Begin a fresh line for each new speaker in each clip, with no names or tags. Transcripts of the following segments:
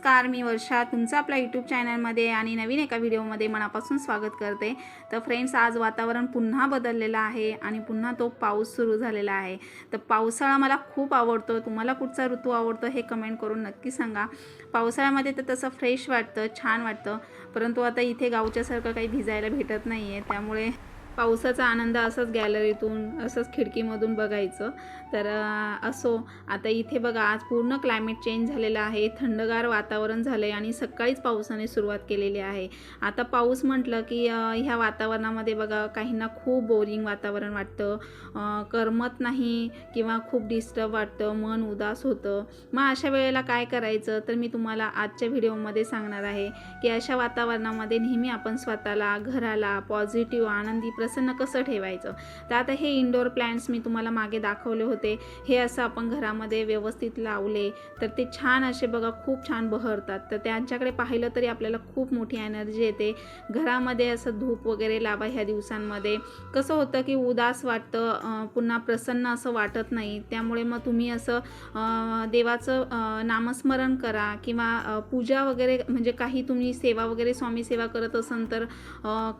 नमस्कार मी वर्षा तुमचं आपल्या यूट्यूब चॅनलमध्ये आणि नवीन एका व्हिडिओमध्ये मनापासून स्वागत करते. तर फ्रेंड्स आज वातावरण पुन्हा बदललेलं आहे आणि पुन्हा तो पाऊस सुरू झालेला आहे. तर पावसाळा मला खूप आवडतो तुम्हाला कुठचा ऋतू आवडतो हे कमेंट करून नक्की सांगा. पावसाळ्यामध्ये तर तसं फ्रेश वाटतं छान वाटतं परंतु आता इथे गावच्यासारखं काही भिजायला भेटत नाही आहे त्यामुळे पावसाचा आनंद असंच गॅलरीतून असंच खिडकीमधून बघायचं. तर असो. आता इथे बघा आज पूर्ण क्लायमेट चेंज झालेलं आहे. थंडगार वातावरण झालं आहे आणि सकाळीच पावसाने सुरुवात केलेली आहे. आता पाऊस म्हटलं की ह्या वातावरणामध्ये बघा काहींना खूप बोरिंग वातावरण वाटतं. करमत नाही किंवा खूप डिस्टर्ब वाटतं मन उदास होतं. मग अशा वेळेला काय करायचं? तर मी तुम्हाला आजच्या व्हिडिओमध्ये सांगणार आहे की अशा वातावरणामध्ये नेहमी आपण स्वतःला घराला पॉझिटिव्ह आनंदी प्रसन्न कसं ठेवायचं? तर आता हे इंडोर प्लॅन्ट्स मी तुम्हाला मागे दाखवले होते. हे असं आपण घरामध्ये व्यवस्थित लावले तर ते छान असे बघा खूप छान बहरतात. तर त्यांच्याकडे पाहिलं तरी आपल्याला खूप मोठी एनर्जी येते. घरामध्ये असं धूप वगैरे लावा ह्या दिवसांमध्ये. कसं होतं की उदास वाटतं पुन्हा प्रसन्न असं वाटत नाही. त्यामुळे मग तुम्ही असं देवाचं नामस्मरण करा किंवा पूजा वगैरे म्हणजे काही तुम्ही सेवा वगैरे स्वामी सेवा करत असाल तर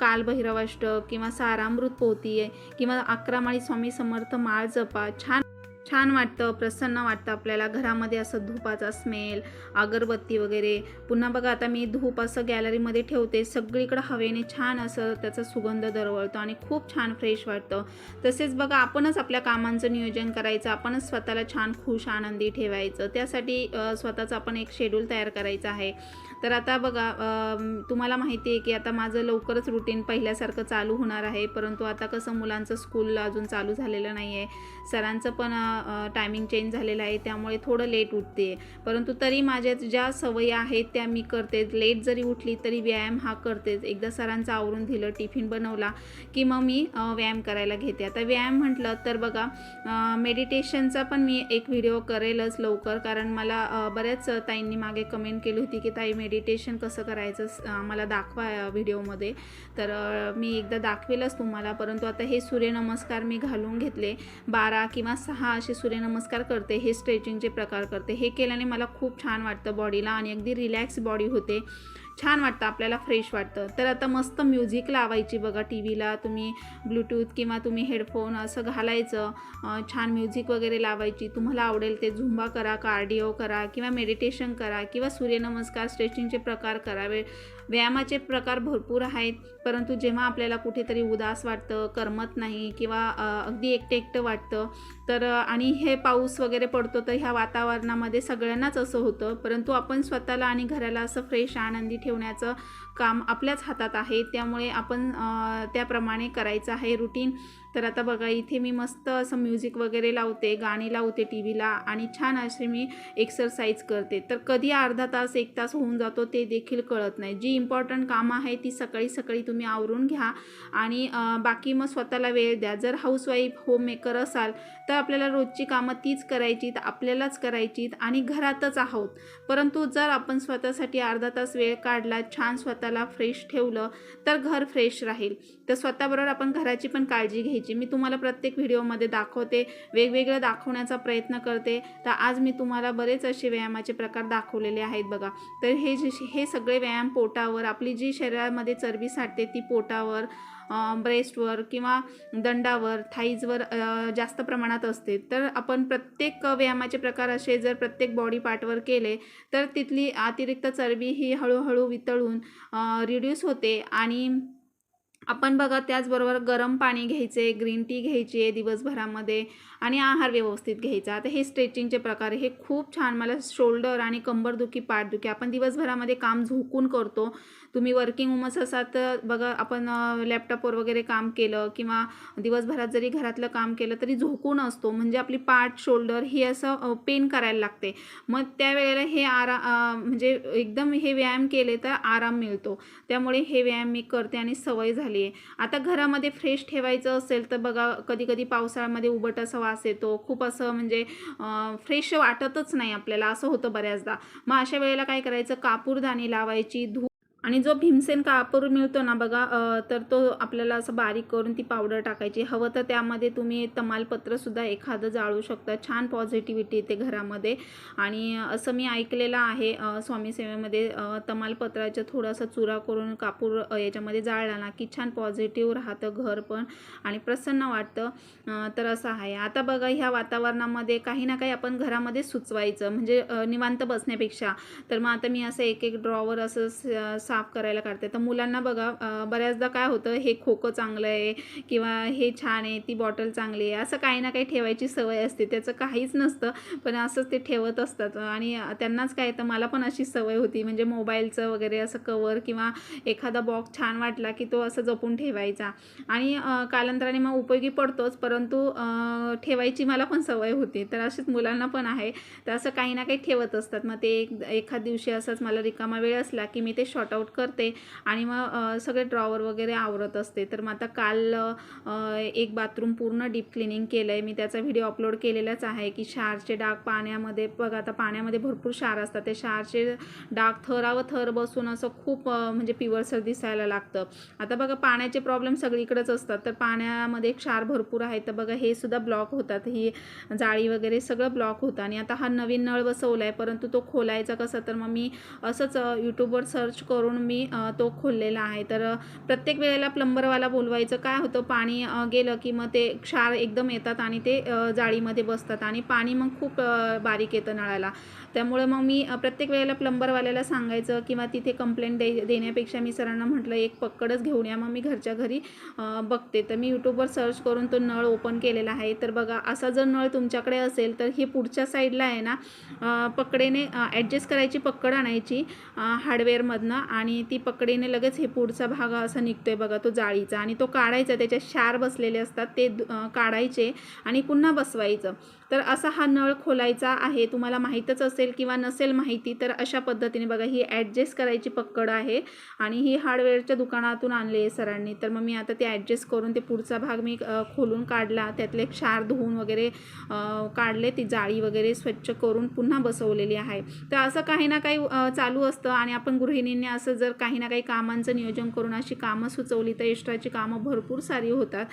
कालभैरवाष्ट किंवा सा पोथी आहे किंवा अकरा माळी स्वामी समर्थ माळ जपा. छान छान वाटतं प्रसन्न वाटतं आपल्याला. घरामध्ये असं धूपाचा स्मेल अगरबत्ती वगैरे. पुन्हा बघा आता मी धूप असं गॅलरीमध्ये ठेवते. सगळीकडं हवेने छान असं त्याचा सुगंध दरवळतो आणि खूप छान फ्रेश वाटतं. तसेच बघा आपणच आपल्या कामांचं नियोजन करायचं आपणच स्वतःला छान खुश आनंदी ठेवायचं. त्यासाठी स्वतःचा स्वतःचं आपण एक शेड्यूल तयार करायचं आहे. तर आता बघा तुम्हाला माहिती आहे की आता माझं लवकरच रुटीन पहिल्यासारखं चालू होणार आहे. परंतु आता कसं मुलांचं स्कूल अजून चालू झालेलं नाही आहे सरांचं पण टायमिंग चेंज झालेलं आहे त्यामुळे थोडं लेट उठते. परंतु तरी माझ्या ज्या सवयी आहेत त्या मी करते. लेट जरी उठली तरी व्यायाम हा करतेच एकदा सरांचं आवरून दिलं टिफिन बनवला की मग मी व्यायाम करायला घेते. आता व्यायाम म्हटलं तर बघा मेडिटेशनचा पण मी एक व्हिडिओ करेलच लवकर. कारण मला बऱ्याच ताईंनी मागे कमेंट केली होती की ताई मेडिटेशन कसं करायचं? मला दाखवा व्हिडिओमध्ये तर मी एकदा दाखवेलच तुम्हाला. परंतु आता हे सूर्यनमस्कार मी घालून घेतले. बारा किंवा सहा असे सूर्यनमस्कार करते हे स्ट्रेचिंगचे प्रकार करते. हे केल्याने मला खूप छान वाटतं बॉडीला आणि अगदी रिलॅक्स बॉडी होते. छान वाटतं आपल्याला फ्रेश वाटतं. तर आता मस्त म्युझिक लावायची बघा टी व्हीला तुम्ही ब्लूटूथ किंवा तुम्ही हेडफोन असं घालायचं छान म्युझिक वगैरे लावायची. तुम्हाला आवडेल ते झुंबा करा कार्डिओ करा किंवा मेडिटेशन करा किंवा सूर्यनमस्कार स्ट्रेचिंगचे प्रकार करावे. व्यायामाचे प्रकार भरपूर आहेत परंतु जेव्हा आपल्याला कुठेतरी उदास वाटतं करमत नाही किंवा अगदी एकटं एकटं वाटतं तर आणि हे पाऊस वगैरे पडतो तर ह्या वातावरणामध्ये सगळ्यांनाच असं होतं. परंतु आपण स्वतःला आणि घराला असं फ्रेश आनंदी ठेवण्याचं काम आपल्याच हातात आहे. त्यामुळे आपण त्याप्रमाणे करायचं आहे. रुटीन तर आता बघा इथे मी मस्त असं म्युझिक वगैरे लावते गाणी लावते टी व्हीला आणि छान असे मी एक्सरसाइज करते. तर कधी अर्धा तास एक तास होऊन जातो ते देखील कळत नाही. जी इम्पॉर्टंट कामं आहे ती सकाळी सकाळी तुम्ही आवरून घ्या आणि बाकी मग स्वतःला वेळ द्या. जर हाऊसवाईफ होममेकर असाल तर आपल्याला रोजची कामं तीच करायचीत आपल्यालाच करायचीत आणि घरातच आहोत. परंतु जर आपण स्वतःसाठी अर्धा तास वेळ काढला छान स्वतःला फ्रेश ठेवलं तर घर फ्रेश राहील. तर स्वतःबरोबर आपण घराची पण काळजी घ्यायची. मी तुम्हाला प्रत्येक व्हिडिओमध्ये दाखवते वेगवेगळं दाखवण्याचा प्रयत्न करते. तर आज मी तुम्हाला बरेच असे व्यायामाचे प्रकार दाखवलेले आहेत बघा. तर हे जे हे सगळे व्यायाम पोटावर आपली जी शरीरामध्ये चरबी साठते ती पोटावर ब्रेस्टवर किंवा दंडावर थाईजवर जास्त प्रमाणात असते. तर आपण प्रत्येक व्यायामाचे प्रकार असे जर प्रत्येक बॉडी पार्टवर केले तर तिथली अतिरिक्त चरबी ही हळूहळू वितळून रिड्यूस होते आणि आपण बघा त्याचबरोबर गरम पाणी घ्यायचे ग्रीन टी घ्यायची आहे दिवसभरामध्ये आणि आहार व्यवस्थित घ्यायचा. आता हे स्ट्रेचिंगचे प्रकार हे खूप छान मला शोल्डर आणि कंबरदुखी पाठदुखी आपण दिवसभरामध्ये काम झोकून करतो. तुम्ही वर्किंग वुमन्स असाल तर बघा आपण लॅपटॉपवर वगैरे काम केलं किंवा दिवसभरात जरी घरातलं काम केलं तरी झोकून असतो. म्हणजे आपली पाठ शोल्डर ही असं पेन करायला लागते. मग त्यावेळेला हे आरा म्हणजे एकदम हे व्यायाम केले तर आराम मिळतो. त्यामुळे हे व्यायाम मी करते आणि सवय झाली आहे आता घरामध्ये फ्रेश ठेवायचं असेल तर बघा कधी कधी पावसाळ्यामध्ये उबट असा वास येतो. खूप असं म्हणजे फ्रेश वाटतच नाही आपल्याला. असं होतं बऱ्याचदा. मग अशा वेळेला काय करायचं? कापूरदाणी लावायची धूप आणि जो भीमसेन कापूर मिळतो ना बघा तर तो आपल्याला असं बारीक करून ती पावडर टाकायची. हवं तर त्यामध्ये तुम्ही तमालपत्रसुद्धा एखादं जाळू शकता. छान पॉझिटिव्हिटी येते घरामध्ये. आणि असं मी ऐकलेलं आहे स्वामी सेवेमध्ये तमालपत्राचं थोडासा चुरा करून कापूर याच्यामध्ये जाळला ना की छान पॉझिटिव्ह राहतं घर पण आणि प्रसन्न वाटतं. तर असं आहे. आता बघा ह्या वातावरणामध्ये काही ना काही आपण घरामध्ये सुचवायचं. म्हणजे निवांत बसण्यापेक्षा. तर मग आता मी असं एक एक ड्रॉवर असं स- साफ करायला काढते. तर मुलांना बघा बऱ्याचदा काय होतं हे खोकं चांगलं आहे किंवा हे छान आहे ती बॉटल चांगली आहे असं काही ना काही ठेवायची सवय असते. त्याचं काहीच नसतं पण असंच ते ठेवत असतात. आणि त्यांनाच काय तर मला पण अशी सवय होती. म्हणजे मोबाईलचं वगैरे असं कवर किंवा एखादा बॉक्स छान वाटला की तो असं जपून ठेवायचा. आणि कालांतराने मग उपयोगी पडतोच परंतु ठेवायची मला पण सवय होती. तर अशीच मुलांना पण आहे. तर असं काही ना काही ठेवत असतात. मग ते एक एखाद दिवशी असंच मला रिकामा वेळ असला की मी ते शॉर्ट आउट करते. आणि मग सगळे ड्रॉवर वगैरे आवरत असते. तर मग आता काल एक बाथरूम पूर्ण डीप क्लिनिंग केलं आहे मी त्याचा व्हिडिओ अपलोड केलेलाच आहे की शारचे डाग पाण्यामध्ये बघा आता पाण्यामध्ये भरपूर शार असतात. ते शारचे डाग थरावं थर बसून असं खूप म्हणजे पिवळसर दिसायला लागतं. आता बघा पाण्याचे प्रॉब्लेम सगळीकडेच असतात. तर पाण्यामध्ये क्षार भरपूर आहे. तर बघा हे सुद्धा ब्लॉक होतात. ही जाळी वगैरे सगळं ब्लॉक होतं. आणि आता हा नवीन नळ बसवला आहे परंतु तो खोलायचा कसा? तर मग मी असंच यूट्यूबवर सर्च करून मी तो खोललेला आहे. तर प्रत्येक वेळेला प्लंबरवाला बोलवायचं. काय होतं? पाणी गेलं की मग ते क्षार एकदम येतात आणि ते जाळीमध्ये बसतात आणि पाणी मग खूप बारीक येतं नळाला. त्यामुळे मग मी प्रत्येक वेळेला प्लंबरवाल्याला सांगायचं किंवा तिथे कंप्लेंट दे देण्यापेक्षा मी सरांना म्हटलं एक पक्कडच घेऊन या. मग मी घरच्या घरी बघते. तर मी यूट्यूबवर सर्च करून तो नळ ओपन केलेला आहे. तर बघा असा जर नळ तुमच्याकडे असेल तर हे पुढच्या साईडला आहे ना पकडेने ॲडजस्ट करायची पक्कड आणायची हार्डवेअरमधनं आणि ती पकडीने लगेच हे पुढचा भाग असा निघतोय बघा तो जाळीचा. आणि तो काढायचा त्याच्यात शार बसलेले असतात ते काढायचे आणि पुन्हा बसवायचं. तर असा हा नळ खोलायचा आहे तुम्हाला माहीतच असेल किंवा नसेल माहिती तर अशा पद्धतीने बघा ही ॲडजस्ट करायची पक्कड आहे आणि ही हार्डवेअरच्या दुकानातून आणली आहे सरांनी. तर मग मी आता ते ॲडजस्ट करून ते पुढचा भाग मी खोलून काढला. त्यातले क्षार धुवून वगैरे काढले. ती जाळी वगैरे स्वच्छ करून पुन्हा बसवलेली आहे. तर असं काही ना काही चालू असतं आणि आपण गृहिणींनी असं जर काही ना काही कामांचं नियोजन करून अशी कामं सुचवली तर एक्स्ट्राची कामं भरपूर सारी होतात.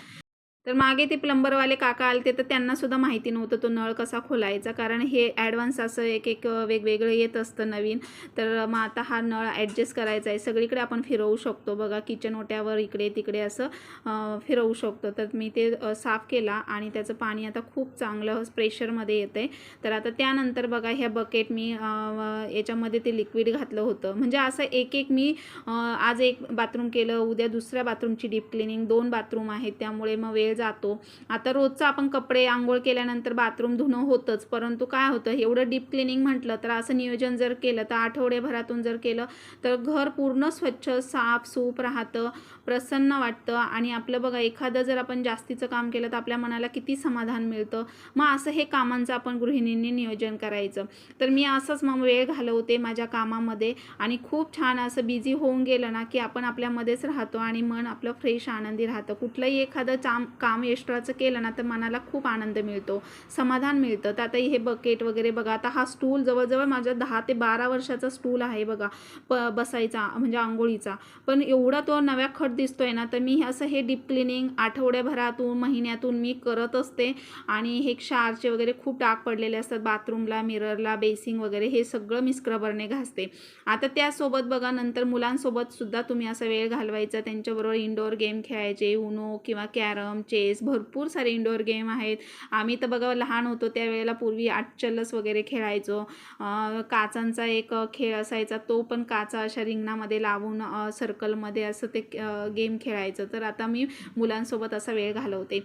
तर मागे ते प्लंबरवाले काका आलते तर त्यांनासुद्धा माहिती नव्हतं तो नळ कसा खोलायचा. कारण हे ॲडव्हान्स असं एक एक वेगवेगळं येत असतं नवीन. तर मग आता हा नळ ॲडजस्ट करायचा आहे. सगळीकडे आपण फिरवू शकतो. बघा किचन ओट्यावर इकडे तिकडे असं फिरवू शकतो. तर मी ते साफ केला आणि त्याचं पाणी आता खूप चांगलं प्रेशरमध्ये येतं आहे तर आता त्यानंतर बघा ह्या बकेट मी याच्यामध्ये ते लिक्विड घातलं होतं. म्हणजे असं एक एक मी आज एक बाथरूम केलं उद्या दुसऱ्या बाथरूमची डीप क्लिनिंग दोन बाथरूम आहेत. त्यामुळे मग वेळ जातो. आता रोजचं आपण कपडे आंघोळ केल्यानंतर बाथरूम धुणं होतंच. परंतु काय होतं एवढं डीप क्लिनिंग म्हटलं तर असं नियोजन जर केलं तर आठवड्याभरातून जर केलं तर घर पूर्ण स्वच्छ साफ सूप राहतं. प्रसन्न वाटतं आणि आपलं बघा एखादं जर आपण जास्तीचं काम केलं तर आपल्या मनाला किती समाधान मिळतं? मग असं हे कामांचं आपण गृहिणींनी नियोजन करायचं. तर मी असंच मग वेळ घालवते माझ्या कामामध्ये आणि खूप छान असं बिझी होऊन गेलं ना की आपण आपल्यामध्येच राहतो आणि मन आपलं फ्रेश आनंदी राहतं. कुठलंही एखादं चाम काम एक्स्ट्राचं केलं ना तर मनाला खूप आनंद मिळतो समाधान मिळतं. तर आता हे बकेट वगैरे बघा आता हा स्टूल जवळजवळ माझ्या दहा ते बारा वर्षाचा स्टूल आहे बघा प बसायचा म्हणजे आंघोळीचा. पण एवढा तो नव्या खट दिसतोय ना तर मी असं हे डीप क्लिनिंग आठवड्याभरातून महिन्यातून मी करत असते. आणि हे क्षारचे वगैरे खूप डाग पडलेले असतात बाथरूमला मिररला बेसिंग वगैरे हे सगळं मी स्क्रबरने घासते. आता त्यासोबत बघा नंतर मुलांसोबत सुद्धा तुम्ही असा वेळ घालवायचा. त्यांच्याबरोबर इनडोअर गेम खेळायचे उनो किंवा कॅरम चेस भरपूर सारे इनडोअर गेम आहेत. आम्ही तर बघा लहान होतो त्यावेळेला पूर्वी आठचल्लस वगैरे खेळायचो. काचांचा एक खेळ असायचा तो पण काचा अशा रिंगणामध्ये लावून सर्कलमध्ये असं ते गेम खेळायचं. तर आता मी मुलांसोबत असा वेळ घालवते.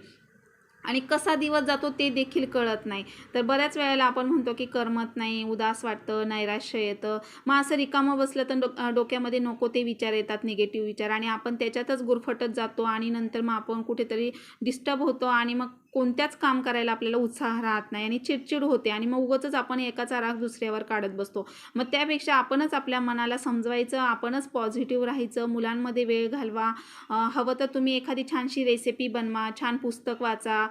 आणि कसा दिवस जातो ते देखील कळत नाही. तर बऱ्याच वेळेला आपण म्हणतो की करमत नाही उदास वाटतं नैराश्य येतं. मग असं रिकामं बसलं तर डो- डोक्यामध्ये नको ते विचार येतात निगेटिव्ह विचार. आणि आपण त्याच्यातच गुरफटत जातो आणि नंतर मग आपण कुठेतरी डिस्टर्ब होतो आणि मग कोणत्याच काम करायला आपल्याला उत्साह राहत नाही आणि चिडचिड होते आणि मग उगाचच आपण एकाचा राग दुसऱ्यावर काढत बसतो. मग त्यापेक्षा आपणच आपल्या मनाला समजवायचं आपणच पॉझिटिव्ह राहायचं मुलांमध्ये वेळ घालवा. हवं तर तुम्ही एखादी छानशी रेसिपी बनवा छान पुस्तक वाचा.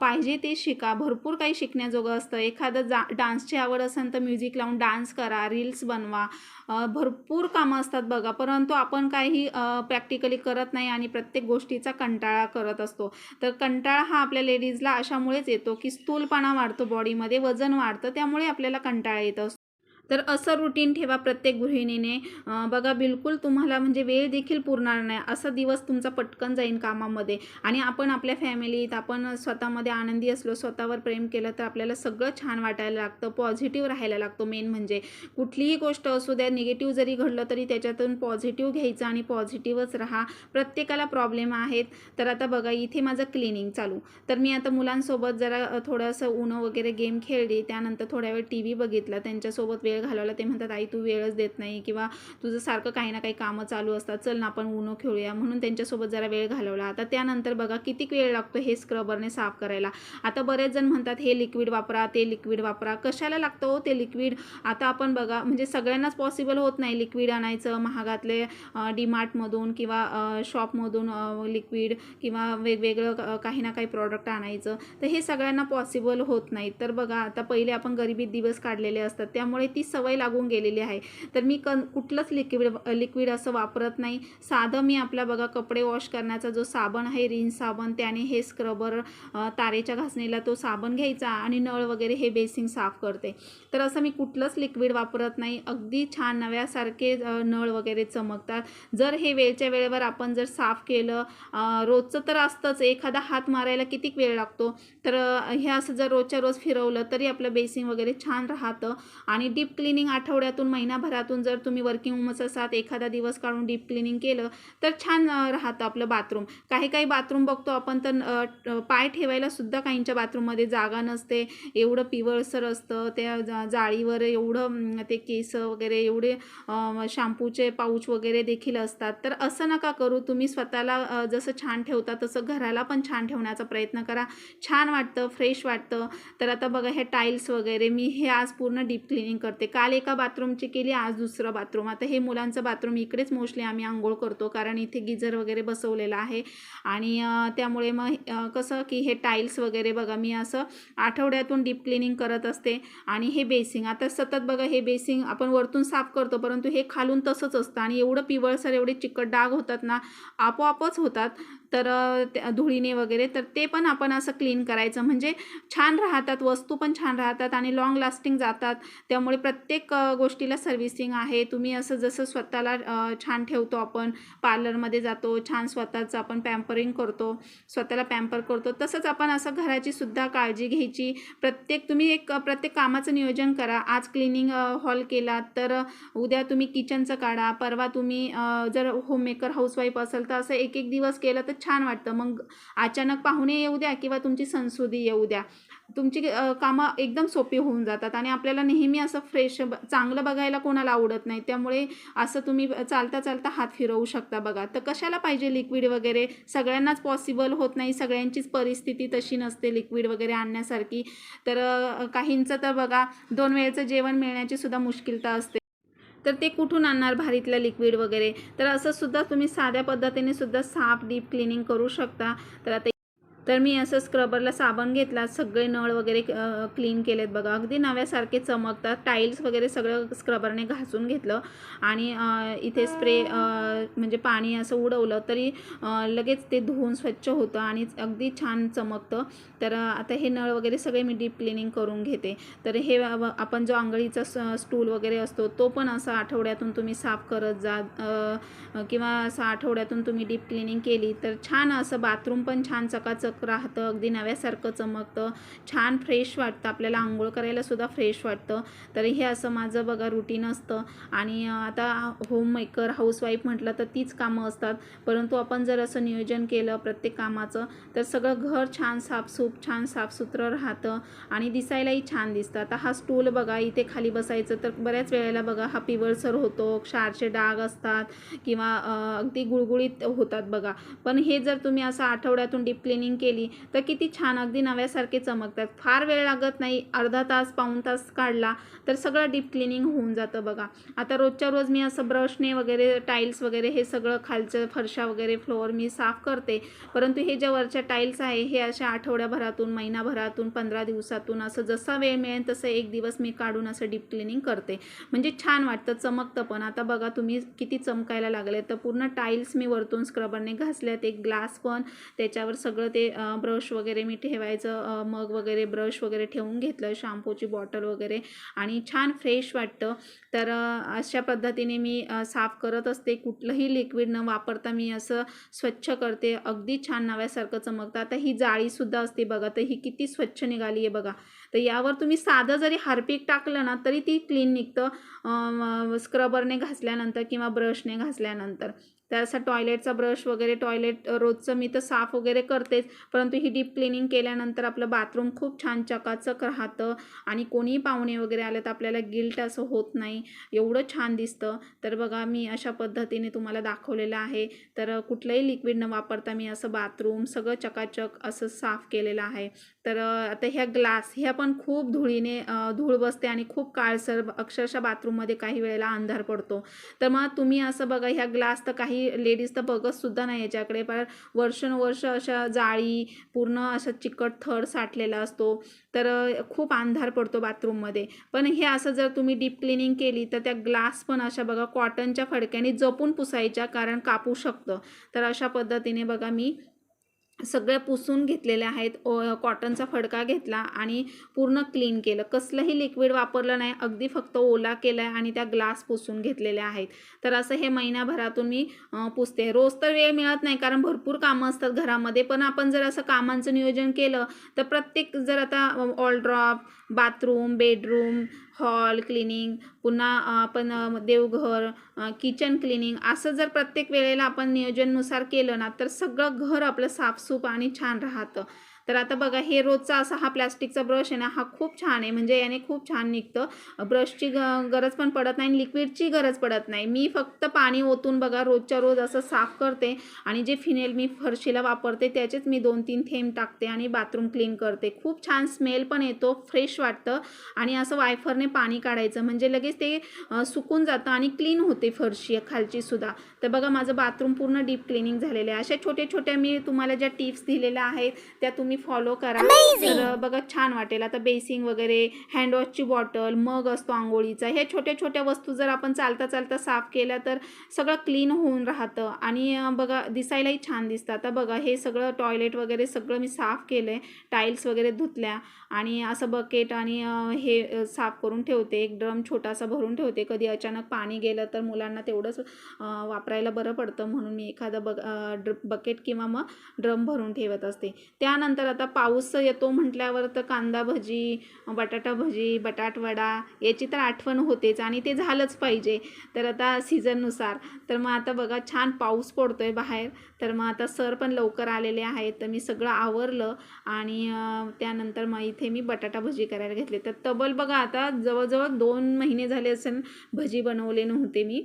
पाहिजे ते शिका. भरपूर काही शिकण्याजोगं असतं. एखादं जा डान्सची आवड असेल तर म्युझिक लावून डान्स करा रील्स बनवा. भरपूर कामं असतात बघा. परंतु आपण काही प्रॅक्टिकली करत नाही आणि प्रत्येक गोष्टीचा कंटाळा करत असतो. तर कंटाळा हा आपल्या लेडीजला अशामुळेच येतो की स्थूलपणा वाढतो बॉडीमध्ये वजन वाढतं त्यामुळे आपल्याला कंटाळा येत असतो. तर असं रुटीन ठेवा प्रत्येक गृहिणीने. बघा बिलकुल तुम्हाला म्हणजे वेळ देखील पुरणार नाही. असा दिवस तुमचा पटकन जाईन कामामध्ये. आणि आपण आपल्या फॅमिलीत आपण स्वतःमध्ये आनंदी असलो स्वतःवर प्रेम केलं तर आपल्याला सगळं छान वाटायला लागतं. पॉझिटिव्ह राहायला लागतो मेन म्हणजे. कुठलीही गोष्ट असू द्या निगेटिव्ह जरी घडलं तरी त्याच्यातून पॉझिटिव्ह घ्यायचं आणि पॉझिटिव्हच राहा. प्रत्येकाला प्रॉब्लेम आहेत. तर आता बघा इथे माझं क्लिनिंग चालू. तर मी आता मुलांसोबत जरा थोडंसं उनं वगैरे गेम खेळली. त्यानंतर थोड्या वेळ टी व्ही बघितला. त्यांच्यासोबत वेळ घालवला ते म्हणतात आई तू वेळच देत नाही किंवा तुझं सारखं काही ना काही कामं चालू असतात चल ना आपण उनो खेळूया. म्हणून त्यांच्यासोबत जरा वेळ घालवला. आता त्यानंतर बघा किती वेळ लागतो हे स्क्रबरने साफ करायला. आता बरेच जण म्हणतात हे लिक्विड वापरा ते लिक्विड वापरा. कशाला लागतं हो ते लिक्विड? आता आपण बघा म्हणजे सगळ्यांनाच पॉसिबल होत नाही लिक्विड आणायचं महागातले डीमार्टमधून किंवा शॉपमधून लिक्विड किंवा वेगवेगळं काही ना काही प्रॉडक्ट आणायचं. तर हे सगळ्यांना पॉसिबल होत नाही. तर बघा आता पहिले आपण गरिबीत दिवस काढलेले असतात त्यामुळे ती सवय लागून गेलेली आहे. तर मी क कुठलंच लिक्विड लिक्विड असं वापरत नाही. साधं मी आपला बघा कपडे वॉश करण्याचा जो साबण आहे रिन साबण त्याने हे स्क्रबर तारेच्या घासणीला तो साबण घ्यायचा आणि नळ वगैरे हे बेसिंग साफ करते. तर असं मी कुठलंच लिक्विड वापरत नाही. अगदी छान नव्यासारखे नळ वगैरे चमकतात. जर हे वेळच्या वेळेवर आपण जर साफ केलं रोजचं तर असतंच. एखादा हात मारायला किती वेळ लागतो? तर हे असं जर रोजच्या रोज फिरवलं तरी आपलं बेसिंग वगैरे छान राहतं. आणि डीप क्लिनिंग आठवड्यातून महिनाभरातून जर तुम्ही वर्किंग वुमन्स असाल एखादा दिवस काढून डीप क्लिनिंग केलं तर छान राहतं आपलं बाथरूम काही काही बाथरूम बघतो आपण तर पाय ठेवायला सुद्धा काहींच्या बाथरूममध्ये जागा नसते. एवढं पिवळसर असतं त्या जा- जाळीवर एवढं ते केस वगैरे एवढे शॅम्पूचे पाऊच वगैरे देखील असतात. तर असं नका करू तुम्ही स्वतःला जसं छान ठेवता तसं घराला पण छान ठेवण्याचा प्रयत्न करा. छान वाटतं फ्रेश वाटतं. तर आता बघा हे टाईल्स वगैरे मी हे आज पूर्ण डीप क्लिनिंग करते. काल एका बाथरूमची केली आज दुसरं बाथरूम. आता हे मुलांचं बाथरूम इकडेच मोस्टली आम्ही आंघोळ करतो कारण इथे गिजर वगैरे बसवलेला आहे. आणि त्यामुळे मग कसं की हे टाईल्स वगैरे बघा मी असं आठवड्यातून डीप क्लिनिंग करत असते. आणि हे बेसिंग आता सतत बघा हे बेसिंग आपण वरतून साफ करतो परंतु हे खालून तसंच असतं. आणि एवढं पिवळसर एवढे चिकट डाग होतात ना आपोआपच होतात. तर त्या धुळीने वगैरे तर ते पण आपण असं क्लीन करायचं. म्हणजे छान राहतात वस्तू पण छान राहतात आणि लॉंग लास्टिंग जातात. त्यामुळे प्रत्येक गोष्टीला सर्व्हिसिंग आहे. तुम्ही असं जसं स्वतःला छान ठेवतो आपण पार्लरमध्ये जातो छान स्वतःचं आपण पॅम्परिंग करतो स्वतःला पॅम्पर करतो तसंच आपण असं घराची सुद्धा काळजी घ्यायची. प्रत्येक तुम्ही एक प्रत्येक कामाचं नियोजन करा. आज क्लिनिंग हॉल केला तर उद्या तुम्ही किचनचं काढा. परवा तुम्ही जर होममेकर हाऊसवाईफ असेल तर असं एक एक दिवस केलं तर छान वाटतं. मग अचानक पाहुणे येऊ द्या किंवा तुमची संसुदी येऊ द्या. तुमची कामं एकदम सोपी होऊन जातात आणि आपल्याला नेहमी असं फ्रेश ब चांगलं बघायला कोणाला आवडत नाही. त्यामुळे असं तुम्ही चालता चालता हात फिरवू शकता बघा. तर कशाला पाहिजे लिक्विड वगैरे? सगळ्यांनाच पॉसिबल होत नाही. सगळ्यांचीच परिस्थिती तशी नसते लिक्विड वगैरे आणण्यासारखी. तर काहींचं तर बघा दोन वेळेचं जेवण मिळण्याची सुद्धा मुश्किलता असते. तर ते कुठून आणणार भारीतलं लिक्विड वगैरे? तर असं सुद्धा तुम्ही साध्या पद्धतीने सुद्धा साफ डीप क्लिनिंग करू शकता. तर आता तर मी असं स्क्रबरला साबण घेतला सगळे नळ वगैरे क्लीन केलेत बघा. अगदी नव्यासारखे चमकतात. टाईल्स वगैरे सगळं स्क्रबरने घासून घेतलं आणि इथे स्प्रे म्हणजे पाणी असं उडवलं तरी लगेच ते धुवून स्वच्छ होतं आणि अगदी छान चमकतं. तर आता हे नळ वगैरे सगळे मी डीप क्लिनिंग करून घेते. तर हे आपण जो आंघोळीचा स- स्टूल वगैरे असतो तो पण असा आठवड्यातून तुम्ही साफ करत जा किंवा असं आठवड्यातून तुम्ही डीप क्लिनिंग केली तर छान असं बाथरूम पण छान चकाचक राहतं अगदी नव्यासारखं चमकतं. छान फ्रेश वाटतं. आपल्याला आंघोळ करायला सुद्धा फ्रेश वाटतं. तर हे असं माझं बघा रुटीन असतं. आणि आता होम मेकर हाऊसवाईफ म्हटलं तर तीच कामं असतात. परंतु आपण जर असं नियोजन केलं प्रत्येक कामाचं तर सगळं घर छान साफसूफ छान साफसुथरं राहतं. आणि दिसायलाही छान दिसतं. आता हा स्टूल बघा इथे खाली बसायचं तर बऱ्याच वेळेला बघा हा पिवळसर होतो. क्षारचे डाग असतात किंवा अगदी गुळगुळीत होतात बघा. पण हे जर तुम्ही असं आठवड्यातून डीप क्लिनिंग केलं केली तर किती छान. अगदी नव्यासारखे चमकतात. फार वेळ लागत नाही. अर्धा तास पाऊण तास काढला तर सगळं डीप क्लिनिंग होऊन जातं बघा. आता रोजच्या रोज मी असं ब्रशने वगैरे टाईल्स वगैरे हे सगळं खालचं फरशा वगैरे फ्लोअर मी साफ करते. परंतु हे ज्या वरच्या टाईल्स आहे हे अशा आठवड्याभरातून महिनाभरातून पंधरा दिवसातून असं जसा वेळ मिळेल तसं एक दिवस मी काढून असं डीप क्लिनिंग करते. म्हणजे छान वाटतं चमकतं पण. आता बघा तुम्ही किती चमकायला लागले तर पूर्ण टाईल्स मी वरतून स्क्रबरने घासल्यात. एक ग्लास पण त्याच्यावर सगळं ते ब्रश वगैरे मी ठेवायचं मग वगैरे ब्रश वगैरे ठेवून घेतलं शॅम्पूची बॉटल वगैरे आणि छान फ्रेश वाटतं. तर अशा पद्धतीने मी साफ करत असते. कुठलंही लिक्विड न वापरता मी असं स्वच्छ करते. अगदी छान नव्यासारखं चमकतं. आता ही जाळीसुद्धा असते बघा तर ही किती स्वच्छ निघाली आहे बघा. तर यावर तुम्ही साधं जरी हार्पिक टाकलं ना तरी ती क्लीन निघतं. स्क्रबरने घासल्यानंतर किंवा ब्रशने घासल्यानंतर. तर असं टॉयलेटचा ब्रश वगैरे टॉयलेट रोजचं मी तर साफ वगैरे करतेच. परंतु ही डीप क्लिनिंग केल्यानंतर आपलं बाथरूम खूप छान चकाचक राहतं आणि कोणीही पाहुणे वगैरे आले तर आपल्याला गिल्ट असं होत नाही. एवढं छान दिसतं. तर बघा मी अशा पद्धतीने तुम्हाला दाखवलेलं आहे. तर कुठलंही लिक्विड न वापरता मी असं बाथरूम सगळं चकाचक असं साफ केलेलं आहे. तर आता ह्या ग्लास ह्या पण खूप धुळीने धूळ बसते आणि खूप काळसर अक्षरशः बाथरूममध्ये काही वेळेला अंधार पडतो. तर मग तुम्ही असं बघा ह्या ग्लास तर काही लेडीज तर बघतसुद्धा नाही याच्याकडे पण वर्षानुवर्ष अशा जाळी पूर्ण अशा चिकट थर साठलेला असतो. तर खूप अंधार पडतो बाथरूममध्ये. पण हे असं जर तुम्ही डीप क्लिनिंग केली तर त्या ग्लास पण अशा बघा कॉटनच्या फडक्याने जपून पुसायच्या कारण कापू शकतं. तर अशा पद्धतीने बघा मी सगळ्या पुसून घेतलेल्या आहेत ओ कॉटनचा फडका घेतला आणि पूर्ण क्लीन केलं. कसलंही लिक्विड वापरलं नाही अगदी फक्त ओला केला आहे आणि त्या ग्लास पुसून घेतलेल्या आहेत. तर असं हे महिनाभरातून मी पुसते. रोज तर वेळ मिळत नाही कारण भरपूर कामं असतात घरामध्ये पण आपण जर असं कामांचं नियोजन केलं तर प्रत्येक जर आता all drop bathroom bedroom hall cleaning पुन्हा आपण देवघर किचन क्लिनिंग असं जर प्रत्येक वेळेला आपण नियोजननुसार केलं ना तर सगळं घर आपलं साफसूफ आणि छान राहतं. तर आता बघा हे रोजचा असा हा प्लॅस्टिकचा ब्रश आहे ना हा खूप छान आहे. म्हणजे याने खूप छान निघतं. ब्रशची ग गरज पण पडत नाही लिक्विडची गरज पडत नाही. मी फक्त पाणी ओतून बघा रोजच्या रोज असं साफ करते आणि जे फिनेल मी फरशीला वापरते त्याचेच मी दोन तीन थेंब टाकते आणि बाथरूम क्लीन करते. खूप छान स्मेल पण येतो फ्रेश वाटतं आणि असं वायफरने पाणी काढायचं. म्हणजे लगेच ते सुकून जातं आणि क्लीन होते फरशी खालची सुद्धा. तर बघा माझं बाथरूम पूर्ण डीप क्लिनिंग झालेलं आहे. अशा छोट्या छोट्या मी तुम्हाला ज्या टिप्स दिलेल्या आहेत त्या तुम्ही फॉलो करा. तर बघा छान वाटेल. आता बेसिंग वगैरे हँडवॉशची बॉटल मग असतो आंघोळीचा. ह्या छोट्या छोट्या वस्तू जर आपण चालता चालता साफ केल्या तर सगळं क्लीन होऊन राहतं. आणि बघा दिसायलाही छान दिसतं. आता बघा हे सगळं टॉयलेट वगैरे सगळं मी साफ केलं आहे टाईल्स वगैरे धुतल्या. आणि असं बकेट आणि हे साफ करून ठेवते. एक ड्रम छोटासा भरून ठेवते. कधी अचानक पाणी गेलं तर मुलांना तेवढंच वापरायला बरं पडतं. म्हणून मी एखादा बग अं, ड्र बकेट किंवा मग ड्रम भरून ठेवत असते. त्यानंतर आता पाऊस येतो म्हटल्यावर तर कांदा भजी बटाटा भजी बटाटवडा याची तर आठवण होतेच आणि ते झालंच पाहिजे. तर आता सीझननुसार. तर मग आता बघा छान पाऊस पडतो आहे बाहेर. तर मग आता सर पण लवकर आलेले आहेत. तर मी सगळं आवरलं आणि त्यानंतर मग इथे मी बटाटा भजी करायला घेतले. तर तबल बघा आता जवळजवळ दोन महिने झाले असेल भजी बनवले नव्हते मी.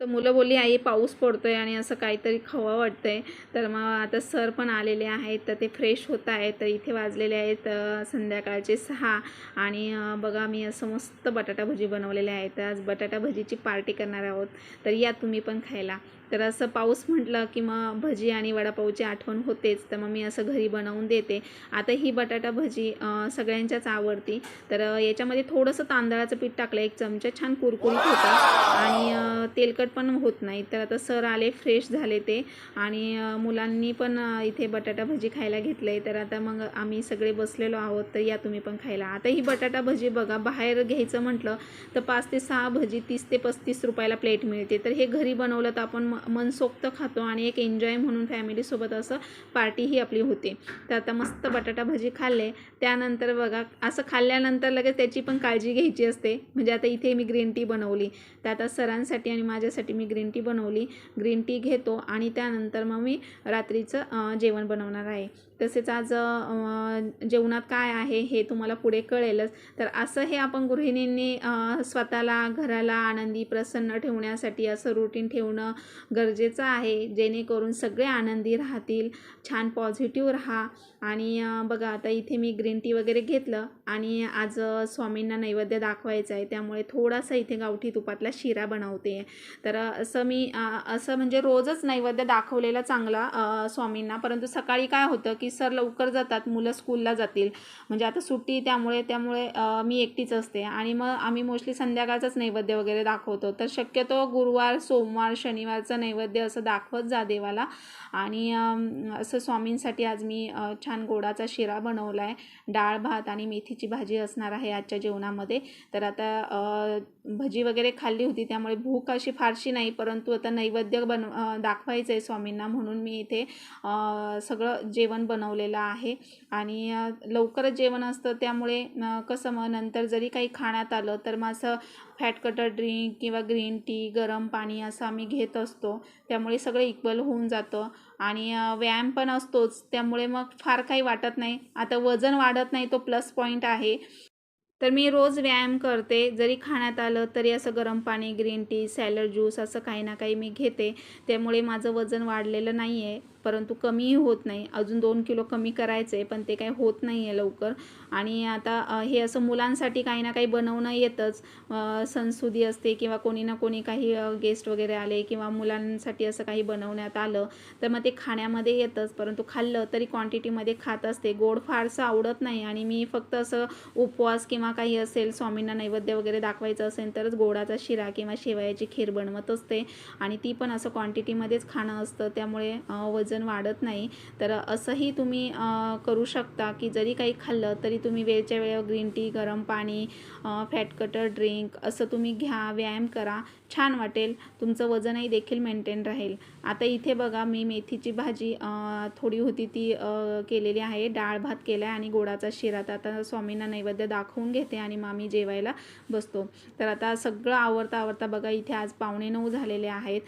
तर मुलं बोलली आई पाऊस पडतो आहे आणि असं काहीतरी खवं आहे तर मग आता सर पण आलेले आहेत तर ते फ्रेश होत आहेत तर इथे वाजलेले आहेत संध्याकाळचे सहा. आणि बघा मी असं मस्त बटाटा भजी बनवलेले आहेत. आज बटाटा भजीची पार्टी करणार आहोत. तर या तुम्ही पण खायला. तर असं पाऊस म्हटलं की मग भजी आणि वडापावची आठवण होतेच तर मग मी असं घरी बनवून देते. आता ही बटाटा भजी सगळ्यांच्याच आवडती. तर याच्यामध्ये थोडंसं तांदळाचं पीठ टाकलं एक चमचा छान कुरकुरीत होतं. आणि तेलकट पण होत नाही. तर आता सर आले फ्रेश झाले ते. आणि मुलांनी पण इथे बटाटा भजी खायला घेतलं आहे तर आता मग आम्ही सगळे बसलेलो आहोत तर या तुम्ही पण खायला. आता ही बटाटा भजी बघा बाहेर घ्यायचं म्हटलं तर पाच ते सहा भजी तीस ते पस्तीस रुपयाला प्लेट मिळते. तर हे घरी बनवलं तर आपण म- मनसोक्त खातो आणि एक एन्जॉय म्हणून फॅमिलीसोबत असं पार्टीही आपली होते. तर आता मस्त बटाटा भजी खाल्ले. त्यानंतर बघा असं खाल्ल्यानंतर लगेच त्याची पण काळजी घ्यायची असते. म्हणजे आता इथे मी ग्रीन टी बनवली. तर आता सरांसाठी आणि माझ्यासाठी मी ग्रीन टी बनवली. ग्रीन टी घेतो आणि त्यानंतर मग मी रात्रीचं जेवण बनवणार आहे. तसेच आज जेवणात काय आहे हे तुम्हाला पुढे कळेलच. तर असं हे आपण गृहिणींनी स्वतःला घराला आनंदी प्रसन्न ठेवण्यासाठी असं रुटीन ठेवणं गरजेचं आहे. जेणेकरून सगळे आनंदी राहतील. छान पॉझिटिव्ह राहा. आणि बघा आता इथे मी ग्रीन टी वगैरे घेतलं. आणि आज स्वामींना नैवेद्य दाखवायचं आहे. त्यामुळे थोडासा इथे गावठी तुपातला शिरा बनवते. तर असं मी असं म्हणजे रोजच नैवेद्य दाखवलेला चांगला स्वामींना. परंतु सकाळी काय होतं की सर लवकर जातात मुलं स्कूलला जातील. म्हणजे आता सुट्टी त्यामुळे त्यामुळे मी एकटीच असते. आणि मग आम्ही मोस्टली संध्याकाळचाच नैवेद्य वगैरे दाखवतो. तर शक्यतो गुरुवार सोमवार शनिवारचं नैवेद्य असं दाखवत जा देवाला. आणि असं स्वामींसाठी आज मी छान गोडाचा शिरा बनवला आहे डाळ भात आणि मेथी मेथीची भाजी असणार आहे आजच्या जेवणामध्ये. तर आता भजी वगैरे खाल्ली होती त्यामुळे भूक अशी फारशी नाही परंतु आता नैवेद्य बन दाखवायचं आहे स्वामींना म्हणून मी इथे सगळं जेवण बनवलेलं आहे. आणि लवकरच जेवण असतं त्यामुळे कसं मग नंतर जरी काही खाण्यात आलं तर मग असं फॅट कटर ड्रिंक किंवा ग्रीन टी गरम पाणी असं आम्ही घेत असतो. त्यामुळे सगळं इक्वल होऊन जातं. आणि व्यायाम पण असतोच त्यामुळे मग फार काही वाटत नाही. आता वजन वाढत नाही तो प्लस पॉईंट आहे. तर मी रोज व्यायाम करते. जरी खाण्यात आलं तरी असं गरम पाणी ग्रीन टी सॅलड ज्यूस असं काही ना काही मी घेते. त्यामुळे माझं वजन वाढलेलं नाही आहे परंतु कमीही होत नाही. अजून दोन किलो कमी करायचं आहे पण ते काही होत नाही आहे लवकर. आणि आता हे असं मुलांसाठी काही ना काही बनवणं येतंच. अ, सणसुदी असते किंवा कोणी ना कोणी काही गेस्ट वगैरे आले किंवा मुलांसाठी असं काही बनवण्यात आलं तर मग ते खाण्यामध्ये येतंच. परंतु खाल्लं तरी क्वांटिटीमध्ये खात असते. गोड फारसं आवडत नाही आणि मी फक्त असं उपवास किंवा काही असेल स्वामींना नैवेद्य वगैरे दाखवायचं असेल तरच गोडाचा शिरा किंवा शेवयाची खीर बनवत असते. आणि ती पण असं क्वांटिटीमध्येच खाणं असतं. त्यामुळे वजन वाढत नाही. तर असंही तुम्ही करू शकता की जरी काही खाल्लं तरी तुम्ही वेळच्या वेळेवर ग्रीन टी गरम पाणी फॅट कटर ड्रिंक असं तुम्ही घ्या व्यायाम करा. छान वाटेल. तुमचं वजनही देखील मेंटेन राहील. आता इथे बघा मी मेथीची भाजी थोडी होती ती केलेली आहे. डाळ भात केला आहे आणि गोडाचा शिरा तर आता स्वामींना नैवेद्य दाखवून घेते आणि मग जेवायला बसतो. तर आता सगळं आवडता आवडता बघा इथे आज पावणे नऊ झालेले आहेत.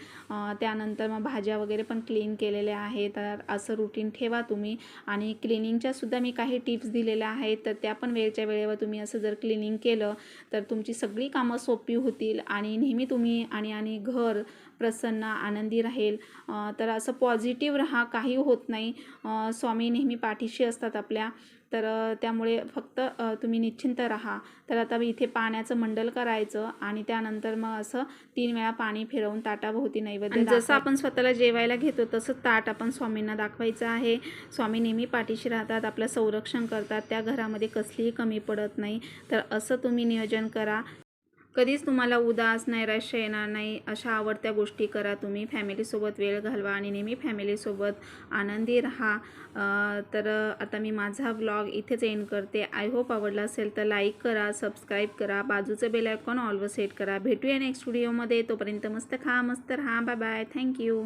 त्यानंतर मग भाज्या वगैरे पण क्लीन केलेल्या आहेत. तर असं रुटीन ठेवा तुम्ही. आणि क्लिनिंगच्या सुद्धा मी काही टिप्स दिलेल्या आहेत. तर त्या पण वेळच्या वेळेवर तुम्ही असं जर क्लिनिंग केलं तर तुमची सगळी कामं सोपी होतील. आणि नेहमी तुम्ही आणि आणि घर प्रसन्न आनंदी राहील. तर असं पॉझिटिव्ह राहा काही होत नाही. स्वामी नेहमी पाठीशी असतात आपल्या. तर त्यामुळे फक्त तुम्ही निश्चिंत राहा. तर आता इथे पाण्याचं मंडल करायचं आणि त्यानंतर मग असं तीन वेळा पाणी फिरवून ताटाभोवती नैवेद्य जसं आपण स्वतःला जेवायला घेतो तसं ताट आपण स्वामींना दाखवायचं आहे. स्वामी नेहमी पाठीशी राहतात आपलं संरक्षण करतात. त्या घरामध्ये कसलीही कमी पडत नाही. तर असं तुम्ही नियोजन करा. कधीच तुम्हाला उदास नैराश्य येणार नाही अशा आवडत्या गोष्टी करा तुम्ही. फॅमिलीसोबत वेळ घालवा आणि नेहमी फॅमिलीसोबत आनंदी राहा. तर आता मी माझा ब्लॉग इथेच एंड करते. आय होप आवडला असेल तर लाईक करा सबस्क्राईब करा. बाजूचं बेल आयकॉन ऑलवर सेट करा. भेटूया नेक्स्ट व्हिडिओमध्ये तोपर्यंत मस्त खा मस्त राहा. Bye bye thank you